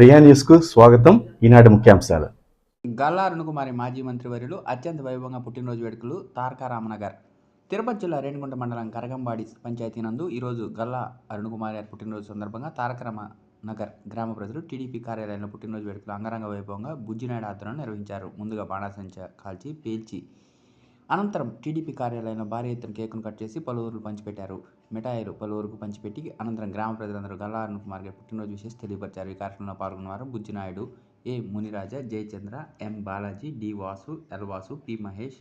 ప్రియా న్యూస్కు స్వాగతం. ఈనాటి ముఖ్యాంశాలు. గల్లా అరుణకుమారి మాజీ మంత్రివర్యులు అత్యంత వైభవంగా పుట్టినరోజు వేడుకలు తారకరామనగర్ తిరుపతి జిల్లా రేణిగుంట మండలం కరగంబాడి పంచాయతీ నందు ఈరోజు గల్లా అరుణకుమారి గారి పుట్టినరోజు సందర్భంగా తారక రామ నగర్ గ్రామ ప్రజలు టీడీపీ కార్యాలయంలో పుట్టినరోజు వేడుకలు అంగరంగ వైభవంగా బుజ్జినాయుడు ఆధ్వర్యంలో నిర్వహించారు. ముందుగా బాణాసంచ కాల్చి పేల్చి అనంతరం టీడీపీ కార్యాలయంలో భారీ ఎత్తున కేకును కట్ చేసి పలువురు పంచిపెట్టారు. మిఠాయిలు పలువురుకు పంచిపెట్టి అనంతరం గ్రామ ప్రజలందరూ గల్లా అరుణ్ కుమార్ గారి పుట్టినరోజు విశేష తెలియపరిచారు. ఈ కార్యక్రమంలో పాల్గొన్నవారు Bujjinaidu A Muniraja Jayachandra M Balaji D Vasu L Vasu P Mahesh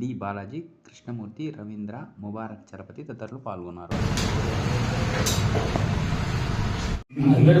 D Balaji Krishnamurthy Ravindra Mubarak Chalapathi తదితరులు పాల్గొన్నారు. అందరూ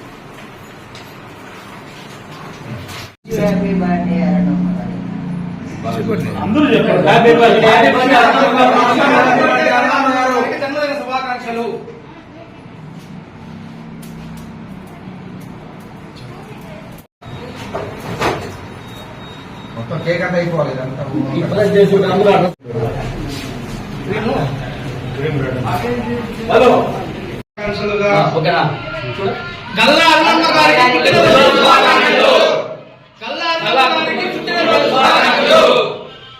అన్న తిన్నానా అందరూ చెప్పారు హ్యాపీ జన్మదిన శుభాకాంక్షలు మొత్తం కేక్ అంతా అయిపోవాలి ఇదంతా హలో ఓకేనా గల్లా అరుణమ్మ గారికి పుట్టినరోజు శుభాకాంక్షలు గల్లా అరుణమ్మ గారికి పుట్టినరోజు శుభాకాంక్షలు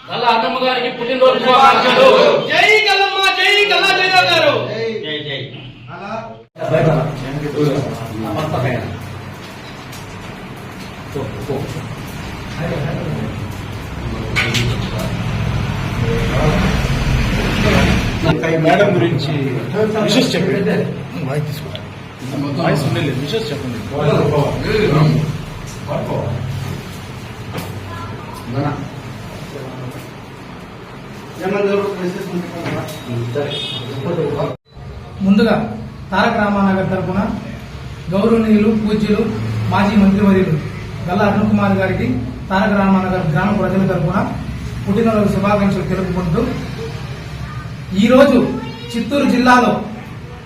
గల్లా అన్నమ్మ గారికి పుట్టినరోజు శుభాకాంక్షలు. జై గల్లమ్మ జై గల్లా జయరావు గారు. జై జై. మేడం గురించి విషెస్ చెప్పండి. వాయిస్ ఉండలేదు. విషెస్ చెప్పండి. ముందుగా తారక రామానగర్ తరపున గౌరవనీయులు పూజ్యులు మాజీ మంత్రివర్యులు గల్లా అరుణ్ కుమార్ గారికి తారక రామానగర్ గ్రామ ప్రజల తరపున పుట్టినరోజు శుభాకాంక్షలు తెలుపుకుంటూ ఈరోజు చిత్తూరు జిల్లాలో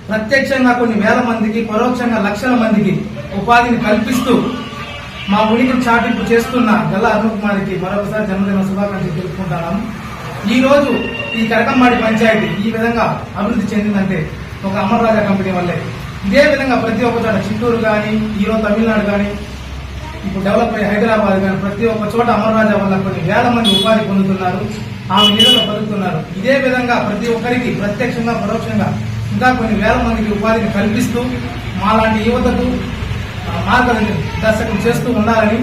ప్రత్యక్షంగా కొన్ని వేల మందికి పరోక్షంగా లక్షల మందికి ఉపాధిని కల్పిస్తూ మా ఉనికిని చాటింపు చేస్తున్న గల్లా అరుణ్ కుమార్కి మరొకసారి జన్మదిన శుభాకాంక్షలు తెలుపుకుంటున్నాము ఈ రోజు ఈ కరకంబాడి పంచాయతీ ఈ విధంగా అభివృద్ధి చెందిందంటే ఒక అమర్రాజా కంపెనీ వల్లే. ఇదే విధంగా ప్రతి ఒక్క చోట చిత్తూరు కానీ ఈరోజు తమిళనాడు కానీ ఇప్పుడు డెవలప్ అయ్యే హైదరాబాద్ కానీ ప్రతి ఒక్క చోట అమర్రాజా వల్ల కొన్ని వేల మంది ఉపాధి పొందుతున్నారు ఆమె నీళ్ళలో బతుకుతున్నారు. ఇదే విధంగా ప్రతి ఒక్కరికి ప్రత్యక్షంగా పరోక్షంగా ఇంకా కొన్ని వేల మందికి ఉపాధిని కల్పిస్తూ మాలాంటి యువతకు ఆ, మార్గదర్శకం చేస్తూ ఉండాలని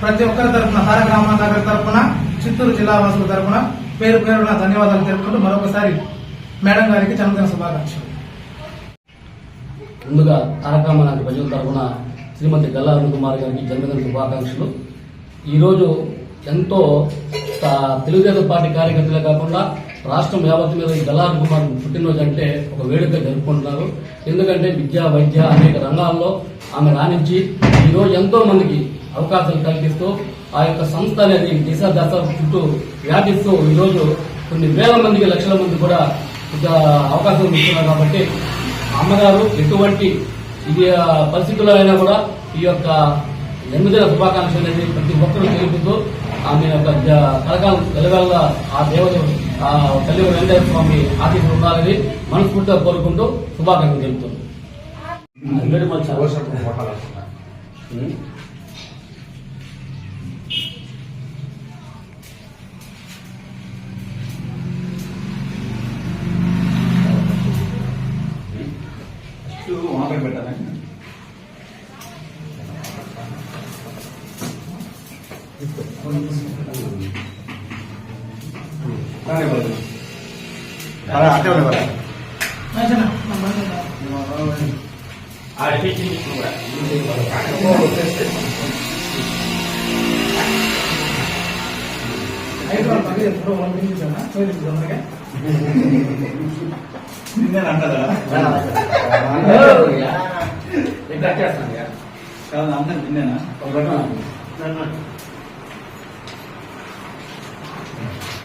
ప్రతి ఒక్కరి తరఫున తారక రామానగర్ తరఫున చిత్తూరు జిల్లా వాసుల తరపున పేరు పేరున ధన్యవాదాలు తెలుపుకుంటూ మరొకసారి మేడం గారికి జన్మదిన శుభాకాంక్షలు. ముందుగా తారకామనాటి ప్రజల తరఫున శ్రీమతి గల్లా కుమార్ గారికి జన్మదిన శుభాకాంక్షలు. ఈరోజు ఎంతో తెలుగుదేశం పార్టీ కార్యకర్తలే కాకుండా రాష్ట్రం యావత్తు మీద ఈ గల్లా కుమార్ పుట్టినరోజు అంటే ఒక వేడుక జరుపుకుంటున్నారు. ఎందుకంటే విద్య వైద్య అనేక రంగాల్లో ఆమె రాణించి ఈరోజు ఎంతో మందికి అవకాశాలు కల్పిస్తూ ఆ యొక్క సంస్థ అనేది దిశ దశ చుట్టూ వ్యాపిస్తూ ఈరోజు కొన్ని వేల మందికి లక్షల మంది కూడా అవకాశం ఇస్తున్నారు కాబట్టి అమ్మగారు ఎటువంటి ఇది పరిస్థితుల్లో అయినా కూడా ఈ యొక్క జన్మదిన శుభాకాంక్షలు అనేది ప్రతి ఒక్కరూ తెలుపుతూ ఆమె యొక్క కలకాలం వెలవెల్ల ఆ దేవత ఆ తల్లి వెంకటేశ్వర స్వామి ఆశీస్సులు ఉండాలని మనస్ఫూర్తిగా కోరుకుంటూ శుభాకాంక్షలు తెలుపుతుంది తొందరగా. నిన్నేనంటారా ఎక్కడ చేస్తాను కాదు అన్న నిన్నేనా ఒక